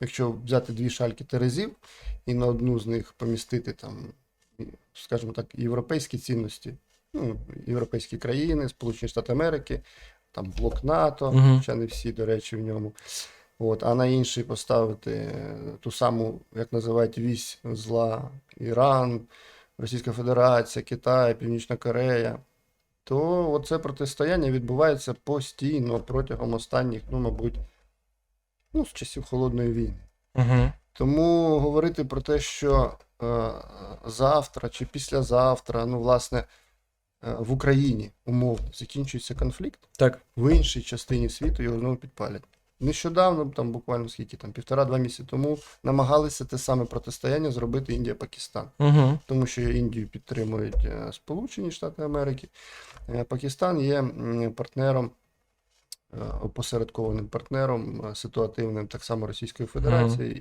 якщо взяти дві шальки терезів і на одну з них помістити там, скажімо так, європейські цінності, ну, європейські країни, Сполучені Штати Америки, там блок НАТО, хоча не всі, до речі, в ньому. От, а на інший поставити ту саму, як називають, вісь зла Іран, Російська Федерація, Китай, Північна Корея, то оце протистояння відбувається постійно протягом останніх, ну, мабуть, ну, з часів Холодної війни. Угу. Тому говорити про те, що е, завтра чи післязавтра, ну, власне, е, в Україні умовно закінчується конфлікт, Так. в іншій частині світу його знову підпалять. Нещодавно, там буквально скільки там, півтора-два місяці тому намагалися те саме протистояння зробити Індія-Пакистан, Угу. тому що Індію підтримують е, Сполучені Штати Америки. Е, Пакистан є партнером, опосередкованим партнером, е, ситуативним так само Російської Федерації.